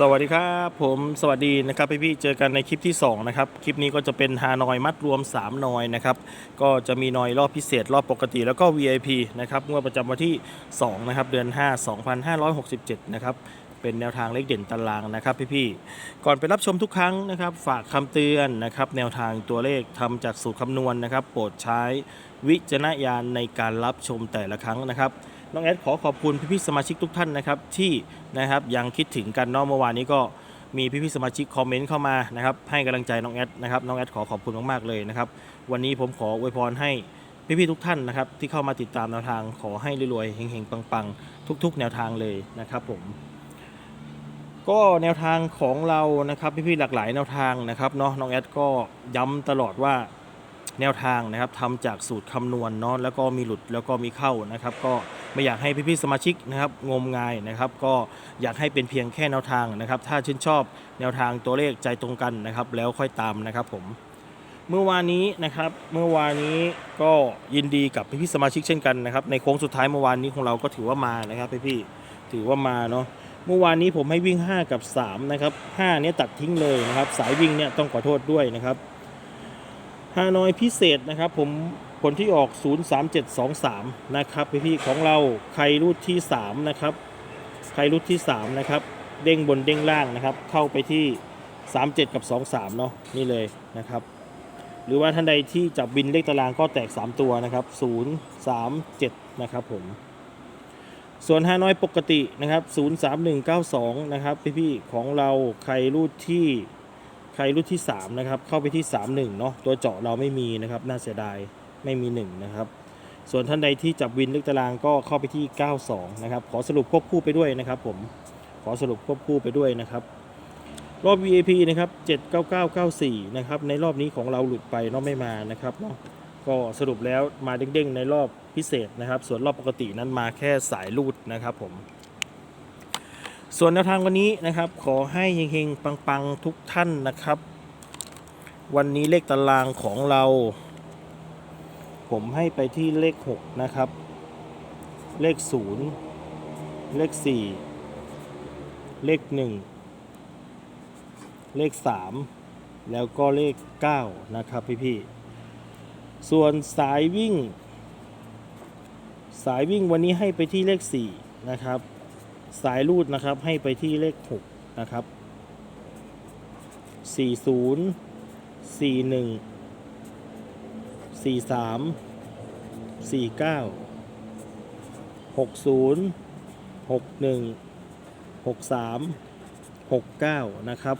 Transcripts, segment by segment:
สวัสดีครับผมสวัสดีนะครับพี่ๆเจอกันในคลิปที่2นะครับคลิปนี้ก็จะเป็นฮานอยมัดรวม 3 นอยนะครับก็จะมีนอยรอบพิเศษ รอบปกติแล้วก็ VIP นะครับงวดประจำวันที่2นะครับเดือน 5 2567นะครับเป็นแนวทางเลขเด่นตารางนะครับพี่ๆก่อนไปรับชมทุกครั้งนะครับ ฝากคำเตือนนะครับแนวทางตัวเลขทำจากสูตรคำนวณนะครับ โปรดใช้วิจารณญาณในการรับชมแต่ละครั้งนะครับ น้องแอดขอขอบคุณพี่ๆสมาชิกทุกท่านนะครับที่นะครับยังคิดถึงกันนอกเมื่อวานนี้ก็มีพี่ๆสมาชิกคอมเมนต์เข้ามานะครับให้กำลังใจน้องแอดนะครับน้องแอดขอขอบคุณมากๆเลยนะครับวันนี้ผมขออวยพรให้พี่ๆทุกท่านนะครับที่เข้ามาติดตามแนวทางขอให้รวยๆเฮงๆปังๆ ทุก ๆ แนวทางเลยนะครับผมก็แนวทางของเรานะครับพี่ๆหลากหลายแนวทางนะครับเนาะน้องแอดก็ย้ำตลอดว่า แนวทางนะครับทำจากสูตรคำนวณเนาะแล้วก็มีหลุดแล้วก็มีเข้านะครับ ก็ไม่อยากให้พี่ๆสมาชิกนะครับงมงายนะครับ ก็อยากให้เป็นเพียงแค่แนวทางนะครับ ถ้าชื่นชอบแนวทางตัวเลขใจตรงกันนะครับ แล้วค่อยตามนะครับผมเมื่อวานนี้นะครับ เมื่อวานนี้ก็ยินดีกับพี่ๆสมาชิกเช่นกันนะครับ ในโค้งสุดท้ายเมื่อวานนี้ของเราก็ถือว่ามานะครับพี่ๆถือว่ามาเนาะเมื่อวานนี้ผมให้วิ่ง 5 กับ 3 นะครับ5เนี้ยตัดทิ้งเลยนะครับ สายวิ่งเนี่ยต้องขอโทษด้วยนะครับ ฮานอยพิเศษนะครับผมผลที่ออก 03723 นะครับพี่ๆของเราใครรูดที่ 3 นะครับใครรูดที่ 3 นะครับ เด้งบนเด้งล่างนะครับ เข้าไปที่ 37 กับ 23 เนาะนี่เลยนะครับ หรือว่าท่านใดที่จับบินเลขตารางก็แตก 3 ตัวนะครับ 0 3 7 นะครับผมส่วนฮานอยปกตินะครับ 03192 นะครับพี่ๆของเราใครรูดที่ ใครรูดที่ 3 นะครับ เข้าไปที่ 31 เนาะตัวเจาะเราไม่มีนะครับ น่าเสียดายไม่มี 1 นะครับ ส่วนท่านใดที่จับวินเลขตารางก็เข้าไปที่ 92 นะครับ ขอสรุปควบคู่ไปด้วยนะครับ ผมขอสรุปควบคู่ไปด้วยนะครับ รอบ VIP นะครับ 79994 นะครับ ในรอบนี้ของเราหลุดไปเนาะไม่มานะครับเนาะก็สรุปแล้วมาเด้งๆ ในรอบพิเศษนะครับ ส่วนรอบปกตินั้นมาแค่สายรูดนะครับผม ส่วนแนวทางวันนี้นะครับ ขอให้เฮงๆ ปังๆ ทุกท่านนะครับ วันนี้เลขตารางของเรา ผมให้ไปที่เลข 6 นะครับ เลข 0 เลข 4 เลข 1 เลข 3 แล้วก็เลข 9 นะครับพี่ๆ ส่วนสายวิ่ง สายวิ่งวันนี้ให้ไปที่เลข 4 นะครับ สายรูดนะครับให้ไปที่เลข 6 นะครับ 40 41 43 49 60 61 63 69 นะครับ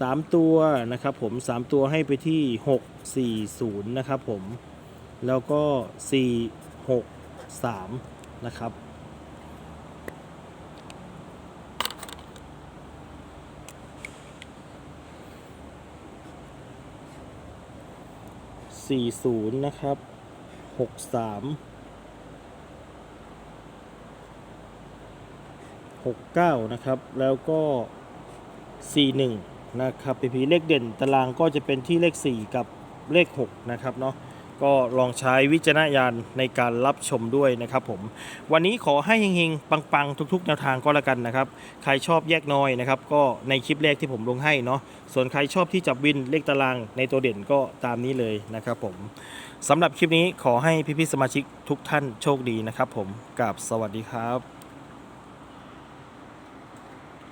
3 ตัวนะครับผม 3 ตัวให้ไปที่ 640 นะครับผม แล้วก็ 463 นะครับ 40 นะครับ 63 69 นะครับ แล้วก็ 41 นะครับพีพีเลขเด่นตารางก็จะเป็นที่เลข 4 กับเลข 6 นะครับเนาะ ก็ลองใช้วิจารณญาณในการรับชมด้วยนะครับผม วันนี้ขอให้เฮงๆ ปังๆ ทุกๆ แนวทางก็แล้วกันนะครับ ใครชอบแยกน้อยนะครับ ก็ในคลิปแรกที่ผมลงให้เนาะ ส่วนใครชอบที่จับวินเลขตารางในตัวเด่นก็ตามนี้เลยนะครับผมสำหรับคลิปนี้ขอให้พี่ๆสมาชิกทุกท่านโชคดีนะครับผมกับสวัสดีครับ